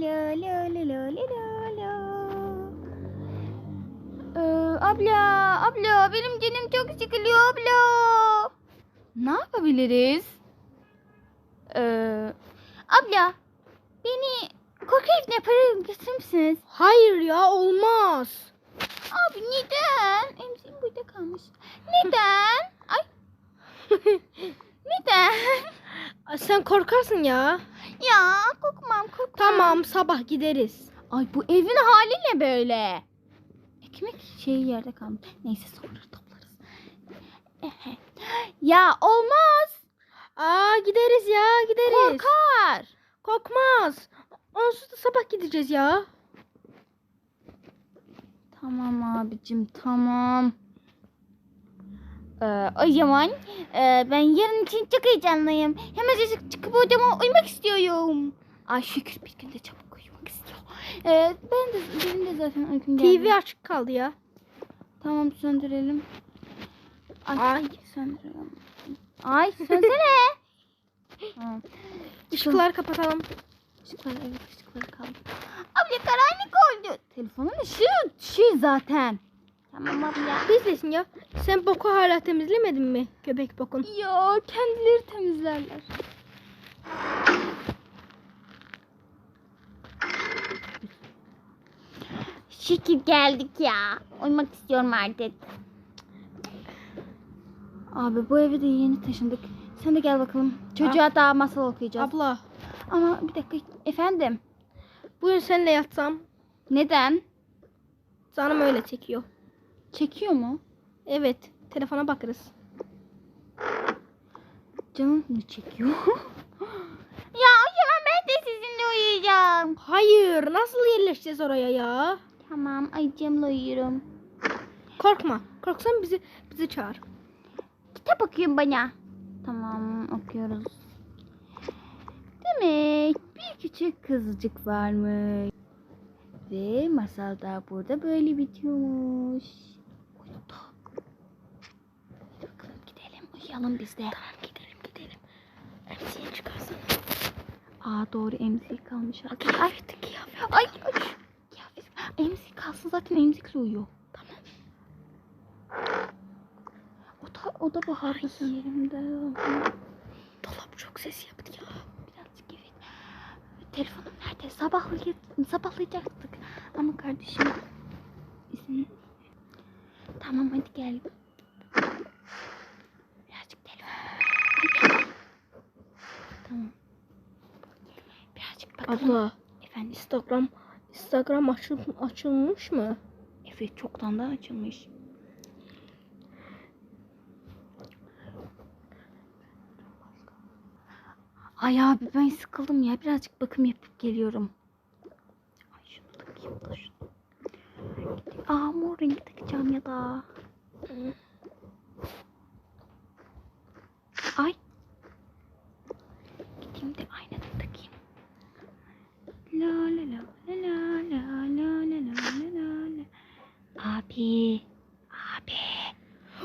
la la la la la la. Ee, abla, abla benim canım çok sıkılıyor abla. Ne yapabiliriz? Ee, abla, beni korku evine para götürür müsünüz? Hayır ya olmaz. Abi neden? Emziğim burada kalmış. Neden? Ay. neden? Ay, Sen korkarsın ya. Ya korkmam korkmam. Tamam sabah gideriz. Ay bu evin hali ne böyle? Ekmek şeyi yerde kalmış. Neyse sonra toplarız. Ehe. ya olmaz. Aa gideriz ya gideriz. Korkar. Korkmaz. Onsuz da sabah gideceğiz ya. Tamam abicim tamam. Ee, o zaman e, ben yarın için çok heyecanlıyım. Hemen çıkıp odama uyumak istiyorum. Ay şükür bir gün de çabuk uyumak istiyor. Ee, ben de benim de zaten uykum geldi. TV açık kaldı ya. Tamam söndürelim. Ay, Ay. söndürelim. Ay sönsene. Işıkları kapatalım. Işıklar evet ışıkları kaldı. Abla karanlık oldu. Telefonun ışığı şey zaten. Tamam abla. Bizlesin ya. Sen boku hala temizlemedin mi? Köpek bokun. Ya kendileri temizlerler. Şükür geldik ya. Uyumak istiyorum artık. Abi bu eve de yeni taşındık. Sen de gel bakalım. Çocuğa daha masal okuyacağız. Abla. Ama bir dakika efendim. Bugün seninle yatsam. Neden? Canım öyle çekiyor. Çekiyor mu? Evet. Telefona bakarız. Canım mı çekiyor? ya o zaman ben de sizinle uyuyacağım. Hayır. Nasıl yerleşeceğiz oraya ya? Tamam ayıcığımla uyuyorum. Korkma. Korksan bizi bizi çağır. Kitap okuyun bana. Tamam okuyoruz. Demek bir küçük kızcık varmış. Ve masal da burada böyle bitiyormuş. Uyudu. Hadi bakalım gidelim uyuyalım biz de. Tamam gidelim gidelim. Emziğini çıkarsana. Aa doğru emziği kalmış. Ay, ay, ay, ay. Kıyafet. Emzik kalsın zaten emzikle uyuyor. Tamam. O da, o da baharda yerimde. Dolap çok ses yaptı ya. Birazcık evet. Telefonum nerede? Sabahlay sabahlayacaktık. Ama kardeşim izin. Tamam hadi gel. Birazcık telefon. Ay. Tamam. Birazcık bakalım. Abla. Efendim. Instagram Instagram açıl, açılmış mı? Evet çoktan da açılmış. Ay abi ben sıkıldım ya. Birazcık bakım yapıp geliyorum. Ay şunu takayım da şunu. Aa mor rengi takacağım ya da. Ay. Gideyim de aynada takayım. La la la la la la la la la la. Abi. Abi.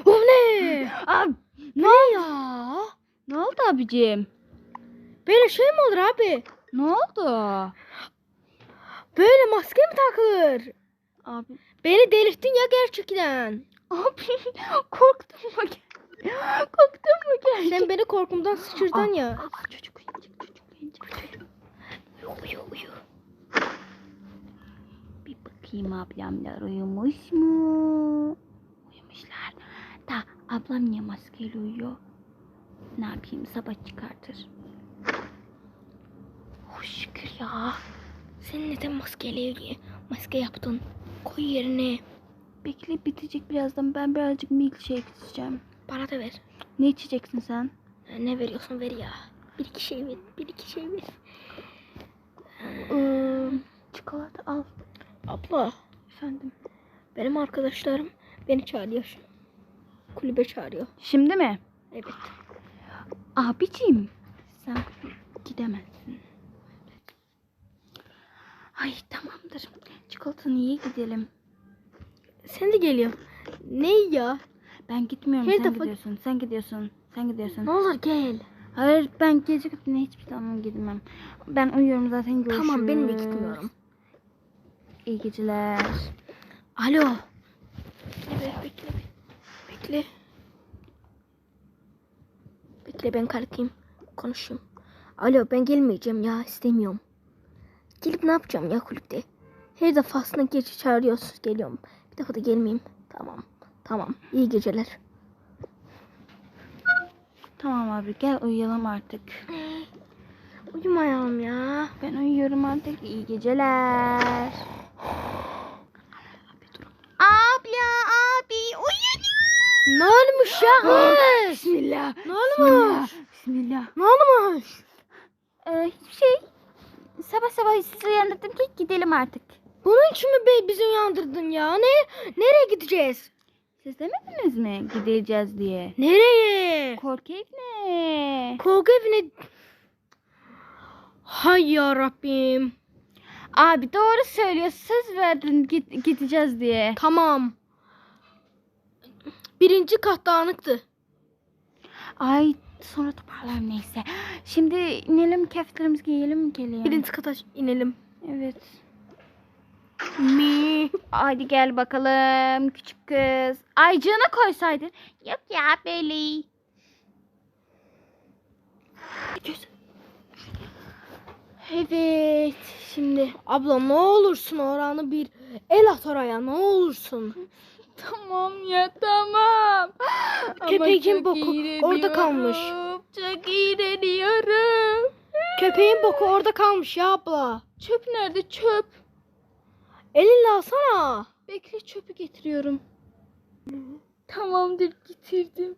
O ne? Abi. ne ya? Ne oldu abicim? Böyle şey mi olur abi? Ne oldu? Böyle maske mi takılır? Abi. Beni delirttin ya gerçekten. Abi korktun mu? Korktun mu gerçekten? Sen beni korkumdan sıçırdın ya. aa, çocuk çocuk uyuyacak. Çocuk. Uyu, uyu. Bir bakayım ablamlar uyumuş mu? Uyumuşlar. Da ablam niye maskeyle uyuyor? Ne yapayım sabah çıkartır. Oh şükür ya. Sen neden maskeyle maske yaptın? Koy yerine. Bekle bitecek birazdan. Ben birazcık milkshake içeceğim. Bana da ver. Ne içeceksin sen? Ne veriyorsun ver ya. Bir iki şey ver. Bir iki şey ver. Ee, çikolata al. Abla Efendim. benim arkadaşlarım beni çağırıyor. Kulübe çağırıyor. Şimdi mi? Evet. Abicim sen gidemezsin. Ay tamamdır. Çikolatanı ye gidelim. Sen de geliyor. Ne ya? Ben gitmiyorum Her sen defa- gidiyorsun. Sen gidiyorsun. Sen gidiyorsun. Ne olur gel. Hayır ben gece kulübüne hiçbir zaman gitmem. Ben uyuyorum zaten görüşürüz. Tamam ben de gitmiyorum. İyi geceler. Alo. Bekle bekle. Bekle. Bekle ben kalkayım. Konuşayım. Alo ben gelmeyeceğim ya istemiyorum. Gelip ne yapacağım ya kulüpte? Her defasında gece çağırıyorsunuz geliyorum. Bir defa da gelmeyeyim. Tamam. Tamam. İyi geceler. Tamam abi gel uyuyalım artık. Uyumayalım ya. Ben uyuyorum artık. İyi geceler. Abla abi uyanıyor. Ne olmuş ya? Bismillah. Ne olmuş? Bismillah. Ne olmuş? Ee, hiçbir şey. Sabah sabah sizi uyandırdım ki gidelim artık. Bunun için mi be bizi uyandırdın ya? Ne? Nereye gideceğiz? Siz demediniz mi gideceğiz diye? Nereye? Korku evine. Korku evine... Hay ya Rabbim. Abi doğru söylüyor. Söz verdin git, gideceğiz diye. Tamam. Birinci kat dağınıktı. Ay sonra toparlarım neyse. Şimdi inelim kefterimizi giyelim gelelim. Birinci kata inelim. Evet. Mi? Hadi gel bakalım küçük kız. Aycığına koysaydın. Yok ya böyle. Evet. Şimdi Abla ne olursun oranı bir el at oraya ne olursun. Tamam ya tamam. Köpeğin boku orada kalmış. Çok iğreniyorum. Köpeğin boku orada kalmış ya abla. Çöp nerede çöp? Elinle alsana. Bekle çöpü getiriyorum. Tamamdır getirdim.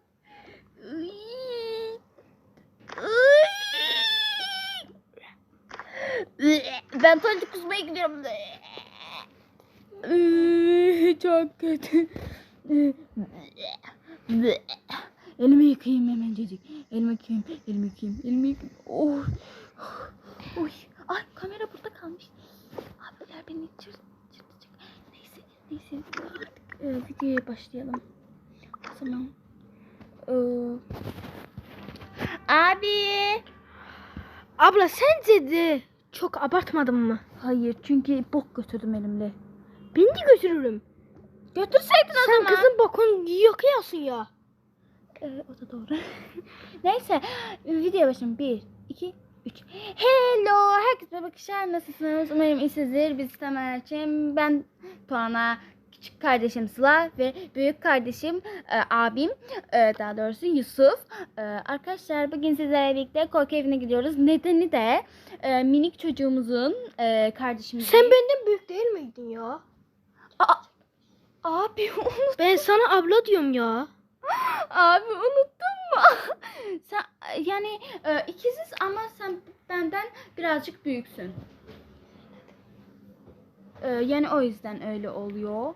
Ben tuvalete kusmaya gidiyorum. Iy, Çok kötü. Elimi yıkayayım hemencecik. Elimi yıkayayım, elimi yıkayayım, elimi yıkayayım. Oh. Oy. Ay kamera burada kalmış. Abiler beni çırpacak. Neyse. Artık e, videoya başlayalım. O zaman. e, Abi. Abla sence de çok abartmadın mı? Hayır çünkü bok götürdüm elimle. Beni de götürürüm. Götürseydin o Sen zaman. kızın bokunu yıkıyorsun ya. Ee, o da doğru. Neyse video başım 1, 2, 3. Hello herkese bakışlar nasılsınız? Umarım iyisinizdir. Biz Tamer'cim, ben Tuana, küçük kardeşim Sıla ve büyük kardeşim e, abim e, daha doğrusu Yusuf. E, arkadaşlar bugün sizlerle birlikte korku evine gidiyoruz. Nedeni de e, minik çocuğumuzun e, kardeşimizin... Sen benden büyük değil miydin ya? Aa, abi unut. Ben sana abla diyorum ya. Abi unuttun mu? sen yani e, ikiziz ama sen benden birazcık büyüksün. E, yani o yüzden öyle oluyor.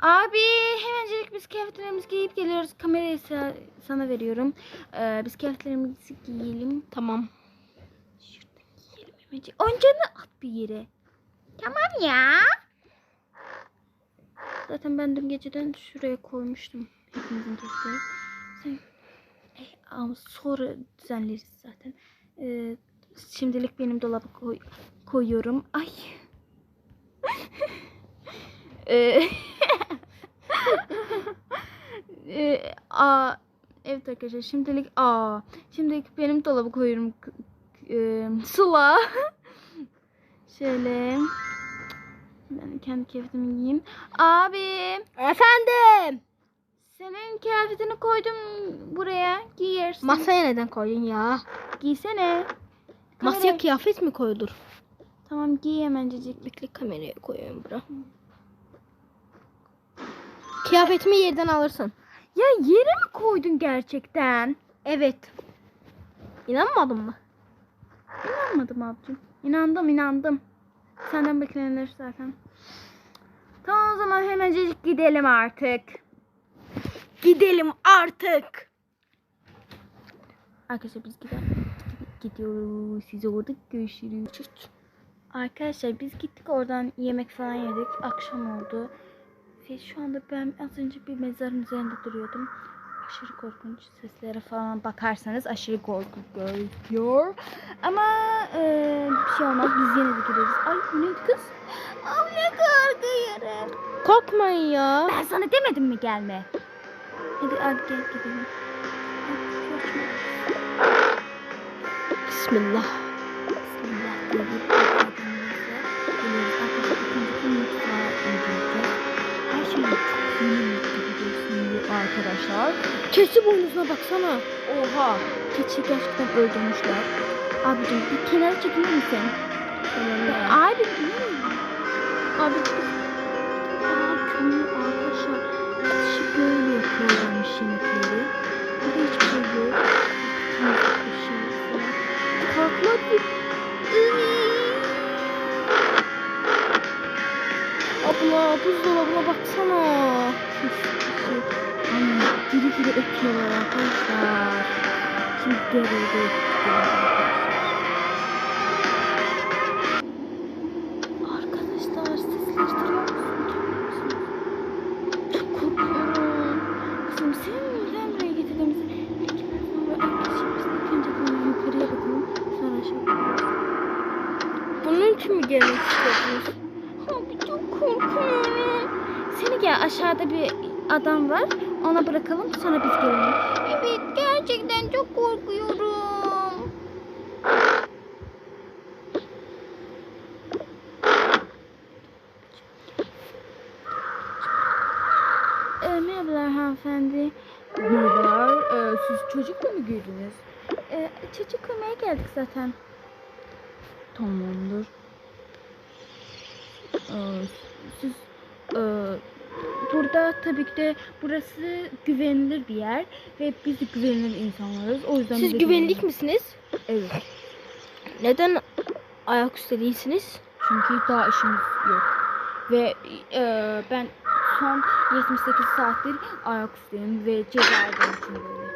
Abi hemencik biz kıyafetlerimizi giyip geliyoruz. Kamerayı sa- sana veriyorum. E, biz kıyafetlerimizi giyelim. Tamam. Şurada giyelim hemencik. Oyuncağını at bir yere. Tamam ya. Zaten ben dün geceden şuraya koymuştum. Hepimizin defteri. Sen... Eh, ama sonra düzenleriz zaten. Ee, şimdilik benim dolaba koy... koyuyorum. Ay. Ee, ee, aa, evet arkadaşlar şimdilik aa, şimdilik benim dolaba koyuyorum. K- ee, Sıla. Şöyle. Ben kendi kıyafetimi giyeyim. Abi. Efendim. Senin kıyafetini koydum buraya. Giyersin. Masaya neden koydun ya? Giysene. Masaya Kamera- kıyafet mi koydur? Tamam giy hemencecik. Bekle kameraya koyuyorum bura. Kıyafetimi yerden alırsın. Ya yere mi koydun gerçekten? Evet. İnanmadın mı? İnanmadım abicim. İnandım inandım. Senden beklenir zaten. Tamam o zaman hemencecik gidelim artık. Gidelim artık. Arkadaşlar biz gidelim. Gidiyoruz. Siz orada görüşürüz. Arkadaşlar biz gittik oradan yemek falan yedik. Akşam oldu. Ve şu anda ben az önce bir mezarın üzerinde duruyordum. aşırı korkunç seslere falan bakarsanız aşırı korkunç gözüküyor. Ama e, bir şey olmaz biz yine de gireriz. Ay bu neydi kız? Korkuyorum. Korkmayın ya. Ben sana demedim mi gelme? Hadi abi gel gidelim. Bismillah. Arkadaşlar. Keçi boynuzuna baksana. Oha! Keçi gerçekten öldürmüşler. Abicim bir kenara çekilir misin? Abi ne? Abi kömür arkadaşlar. Ateşi böyle yapıyorlarmış yemekleri. Burada hiçbir şey yok. Bir... Abla buzdolabına baksana. Anne diri diri ötüyorlar arkadaşlar. Şimdi devreye gelmek istediniz? Abi çok korkuyorum. Seni gel aşağıda bir adam var. Ona bırakalım sonra biz gelelim. Evet gerçekten çok korkuyorum. Ee, merhabalar hanımefendi. Merhabalar. Ee, siz çocukla mı girdiniz? Ee, çocuk koymaya geldik zaten. Tamamdır. Ee, siz e, burada tabii ki de burası güvenilir bir yer ve biz güvenilir insanlarız. O yüzden Siz güvenlik misiniz? Evet. Neden ayaküstü değilsiniz? Çünkü daha işimiz yok. Ve e, ben son 78 saattir ayaküstüyüm ve ceza aldığım için böyle.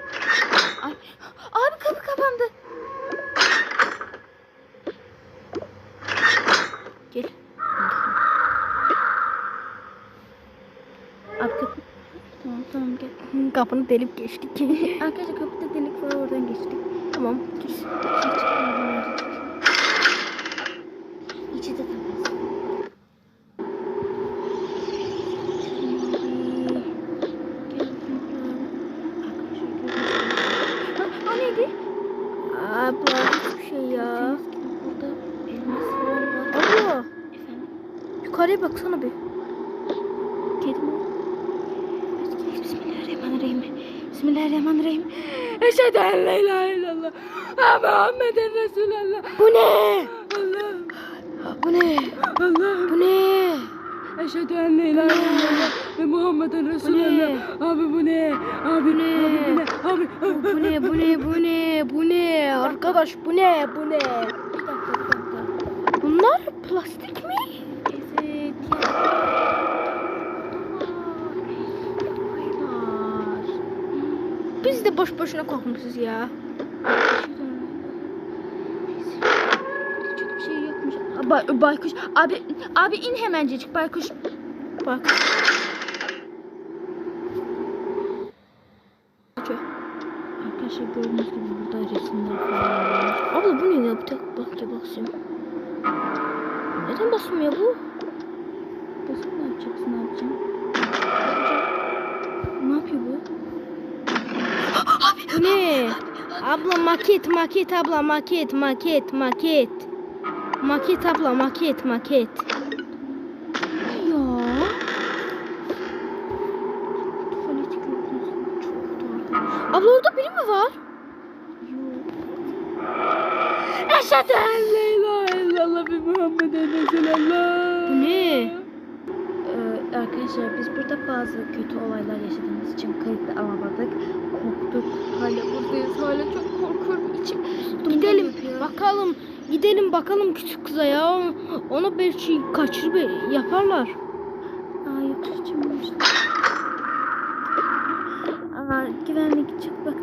Ay, abi kapı kapandı. Gel. Abi kapı. Tamam tamam gel. Kapını delip geçtik. Arkadaşlar kapıda delik var oradan geçtik. tamam. Dur. Şey çıkmadan önce. İçi de temiz. Ha, o neydi? Abla hiçbir şey ya. Burada elmas falan var. Abla Efendim? yukarıya baksana bir. Kedi mi? Bismillahirrahmanirrahim. Bismillahirrahmanirrahim. Eşhedü en la ilahe illallah. Ve Muhammeden Resulallah. Bu ne? Allah. Bu ne? Allah. Bu ne? Eşhedü en la ilahe illallah ve Muhammeden Resulallah. Abi bu ne? Abi ne? Abi bu ne? Abi. Bu ne? Bu ne? Bu ne? Bu ne? Arkadaş bu ne? Bu ne? Bir dakika bir dakika. Bunlar plastik mi? Evet. Var. Biz de boş boşuna korkmuşuz ya. Çok bir şey yokmuş. Ba- baykuş. Abi abi in hemencecik baykuş. Bak. Arkadaşlar gördüğünüz gibi burada resimler falan var. Abla bu ne ya? Bir dakika bak ya basayım. Neden basmıyor bu? Basıp ne yapacaksın abicim? Ne yapıyor? Bu ne? Abla maket maket abla maket maket maket. Maket abla maket maket. Ya. Abla orada biri mi var? Eşhedü en la ilahe illallah ve Muhammeden Resulallah. Ne? Ee, arkadaşlar biz burada bazı kötü olaylar yaşadığımız için kayıtlı alamadık. Korktuk. Hala çok korkuyorum. İçim Gidelim bakalım. Gidelim bakalım küçük kıza ya. Ona belki kaçırıp yaparlar. Aa içim Aa güvenlik çık bak